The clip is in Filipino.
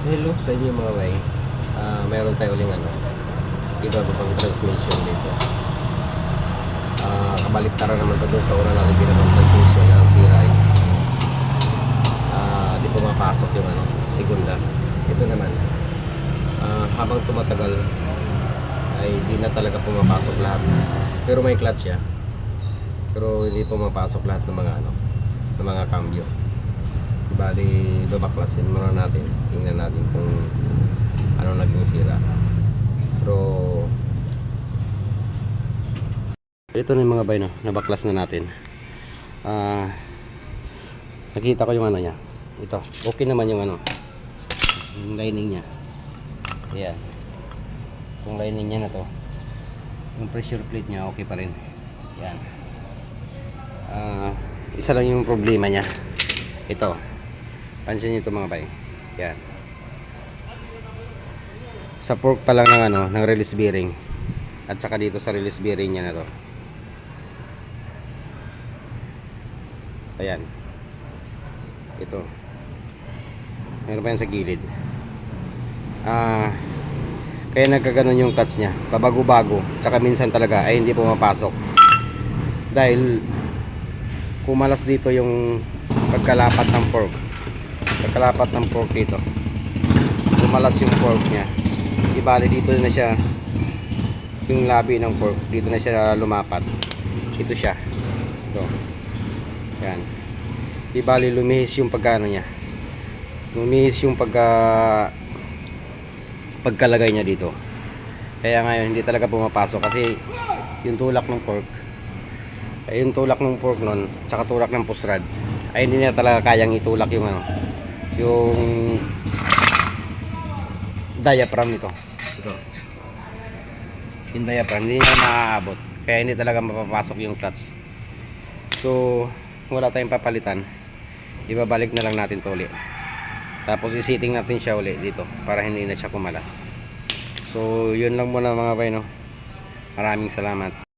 Hello sa inyo mga bay. Ah, meron tayo uling ano. Iba pa pang transmission dito. Ah, kabaliktara naman to dun sa una natin binabang transmission na sira. eh. Ah, di pumapasok yung ano, segunda. Ito naman. Ah, habang tumatagal ay di na talaga pumapasok lahat. Pero may clutch siya. Pero hindi pumapasok lahat ng mga ano, ng mga cambio. Bali, babaklasin muna natin. Tingnan natin kung ano naging sira. Pero ito na yung mga bay no, nabaklas na natin. Ah, nakita ko yung ano niya. Ito, okay naman yung ano. Yung lining niya. Ayan. Yung lining niya na to. Yung pressure plate niya okay pa rin. Yan. Ah, isa lang yung problema niya. Ito. Pansin niyo ito mga bay. Yan. Sa fork pa lang ng ano, ng release bearing. At saka dito sa release bearing niya na to. Ayan. Ito. Meron pa yan sa gilid. Ah, kaya nagkaganon yung clutch niya. Pabago-bago. Tsaka minsan talaga ay hindi pumapasok. Dahil kumalas dito yung pagkalapat ng fork. Pagkalapat ng fork dito. Kumalas yung fork niya. Di bali dito na siya yung labi ng fork. Dito na siya lumapat. Ito siya. Ito. Yan. Di bali lumihis yung pagkano niya. Lumihis yung pagka pagkalagay niya dito. Kaya ngayon hindi talaga pumapasok kasi yung tulak ng fork ay yung tulak ng fork nun tsaka tulak ng push rod ay hindi niya talaga kayang itulak yung ano yung diaphragm nito ito. Yung diaphragm hindi niya maaabot. Kaya hindi talaga mapapasok yung clutch. So wala tayong papalitan. Ibabalik na lang natin to ulit tapos isiting natin siya ulit dito para hindi na siya kumalas. So yun lang muna mga bay no maraming salamat